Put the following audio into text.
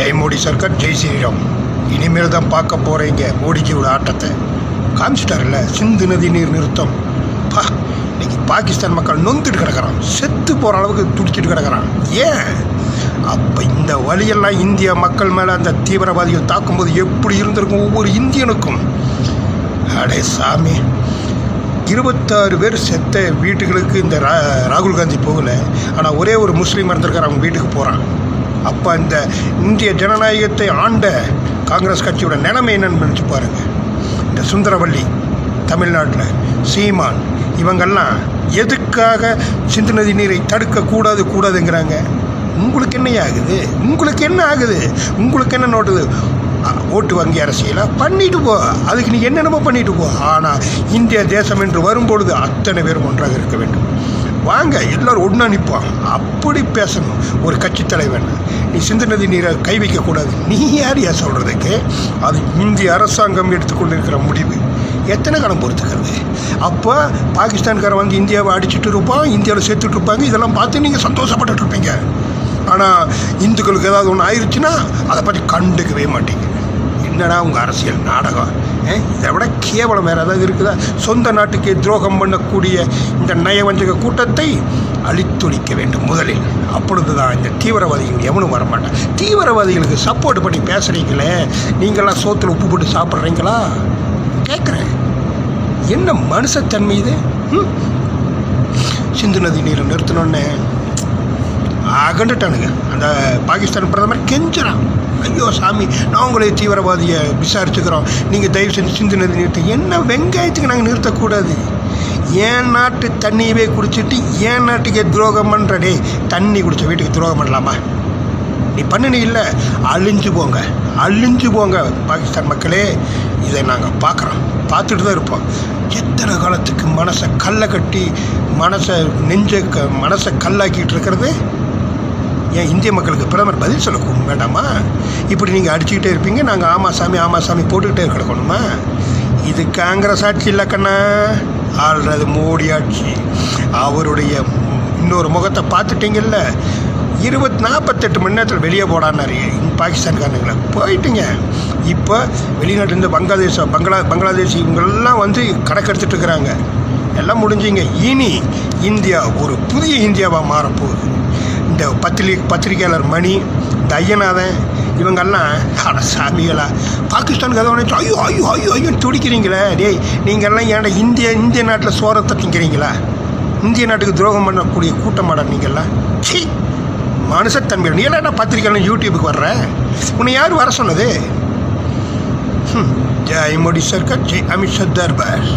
ஜெய் மோடி சர்க்கர் ஜெய் ஸ்ரீராம். இனிமேல் தான் பார்க்க போகிறீங்க மோடிஜியோட ஆட்டத்தை. காமிச்சிட்டார்ல சிந்து நதி நீர் நிறுத்தம். பா இன்னைக்கு பாகிஸ்தான் மக்கள் நொந்துட்டு கிடக்கிறான். செத்து போகிற அளவுக்கு துடிச்சிட்டு கிடக்கிறான். ஏன்? அப்போ இந்த வழியெல்லாம் இந்திய மக்கள் மேலே அந்த தீவிரவாதிகள் தாக்கும்போது எப்படி இருந்திருக்கும் ஒவ்வொரு இந்தியனுக்கும்? அடே சாமி. இருபத்தாறு பேர் செத்த வீட்டுகளுக்கு இந்த ரா ராகுல் காந்தி போகலை. ஆனால் ஒரே ஒரு முஸ்லீம் இருந்திருக்கார் அவங்க வீட்டுக்கு போகிறான் அப்போ இந்த இந்திய ஜனநாயகத்தை ஆண்ட காங்கிரஸ் கட்சியோட நிலைமை என்னன்னு நினச்சி பாருங்கள் இந்த சுந்தரவள்ளி தமிழ்நாட்டில் சீமான் இவங்கெல்லாம் எதுக்காக சிந்து நதி நீரை தடுக்கக்கூடாது கூடாதுங்கிறாங்க? உங்களுக்கு என்ன ஆகுது? உங்களுக்கு என்ன ஆகுது? உங்களுக்கு என்ன நோட்டுது? ஓட்டு வங்கி அரசியலாக பண்ணிட்டு போ. அதுக்கு நீ என்னென்னமோ பண்ணிட்டு போ. ஆனால் இந்திய தேசம் என்று வரும்பொழுது அத்தனை பேரும் ஒன்றாக இருக்க வேண்டும். வாங்க எல்லோரும் ஒன்றா நிற்போம் அப்படி பேசணும். ஒரு கட்சி தலைவன் நீ சிந்து நதி நீரை கை வைக்கக்கூடாது நீ யார் யார் சொல்கிறதுக்கு அது இந்திய அரசாங்கம் எடுத்துக்கொண்டிருக்கிற முடிவு. எத்தனை காலம் பொறுத்துக்கிறது? அப்போ பாகிஸ்தான்காரன் வந்து இந்தியாவை அடிச்சுட்டு இருப்பான் இந்தியாவில் சேர்த்துட்டு இருப்பாங்க. இதெல்லாம் பார்த்து நீங்கள் சந்தோஷப்பட்டுட்டு இருப்பீங்க. ஆனால் இந்துக்களுக்கு ஏதாவது ஒன்று ஆயிடுச்சுன்னா அதை பற்றி கண்டுக்கவே மாட்டீங்க. என்னடா உங்கள் அரசியல் நாடகம்? ஏ, இதை விட கேவலம் வேறு ஏதாவது இருக்குதா? சொந்த நாட்டுக்கே துரோகம் பண்ணக்கூடிய இந்த நயவஞ்சக கூட்டத்தை அழித்தொழிக்க வேண்டும் முதலில். அப்பொழுது தான் இந்த தீவிரவாதிகள் எவனும் வரமாட்டான். தீவிரவாதிகளுக்கு சப்போர்ட் பண்ணி பேசுகிறீங்களே நீங்களாம் சோத்தில் உப்பு போட்டு சாப்பிட்றீங்களா? கேட்குறேன் என்ன மனுஷத்தன்மை இது? ம்? சிந்து நதி நீரை நிறுத்தணுன்னு அகண்டுட்டானுங்க அந்த பாகிஸ்தான் பிரதமர் கெஞ்சுறான். ஐயோ சாமி நான் உங்களை தீவிரவாதியை விசாரிச்சுக்கிறோம். நீங்கள் தயவு செஞ்சு சிந்தினது நிறுத்தி நிறுத்த. என்ன வெங்காயத்துக்கு நாங்கள் நிறுத்தக்கூடாது? என் நாட்டு தண்ணியவே குடிச்சிட்டு என் நாட்டுக்கே துரோகம் பண்ணுறடே தண்ணி குடிச்ச வீட்டுக்கு துரோகம் பண்ணலாமா? நீ பண்ணுனீ இல்லை. அழிஞ்சு போங்க. அழிஞ்சு போங்க பாகிஸ்தான் மக்களே. இதை நாங்கள் பார்க்குறோம். பார்த்துட்டு தான் இருப்போம். எத்தனை காலத்துக்கு மனசை கல்லை கட்டி மனசை நெஞ்ச க மனசை கல்லாக்கிட்டு இருக்கிறது? ஏன் இந்திய மக்களுக்கு பிரதமர் பதில் சொல்லக்கும் வேண்டாமா? இப்படி நீங்கள் அடிச்சுக்கிட்டே இருப்பீங்க நாங்கள் ஆமா சாமி ஆமா சாமி போட்டுக்கிட்டே கிடக்கணுமா? இது காங்கிரஸ் ஆட்சி இல்லை கண்ணா. ஆள்றது மோடி ஆட்சி. அவருடைய இன்னொரு முகத்தை பார்த்துட்டீங்கல்ல? இருபத்தி நாற்பத்தெட்டு மணி நேரத்தில் வெளியே போடான்னாரு பாகிஸ்தான்காரனுங்களை போயிட்டுங்க. இப்போ வெளிநாட்டிலேருந்து பங்களாதேஷ் பங்களா பங்களாதேஷ் இவங்கெல்லாம் வந்து கணக்கெடுத்துட்டு இருக்கிறாங்க. எல்லாம் முடிஞ்சுங்க. இனி இந்தியா ஒரு புதிய இந்தியாவாக மாறப்போகுது. இந்த பத்திரி பத்திரிகையாளர் மணி இந்த ஐயநாதன் இவங்கெல்லாம் அட சாமிகளா பாகிஸ்தான் கதை உடனே ஐயோ ஐயோ ஐயோ ஐயோ துடிக்கிறீங்களே. டேய் நீங்கள்லாம் ஏன்டா இந்திய இந்திய நாட்டில் சோரத்தை திங்கிறீங்களா இந்திய நாட்டுக்கு துரோகம் பண்ணக்கூடிய கூட்டமாடா நீங்கள்லாம் சீ மனுஷத்தன்மையில் நீ என்ன பத்திரிக்கைலாம் யூடியூபுக்கு வர்ற? உன்னை யார் வர சொன்னது? ஜெய் மோடி சர்க்கர் ஜெய் அமித்ஷா தர்பார்.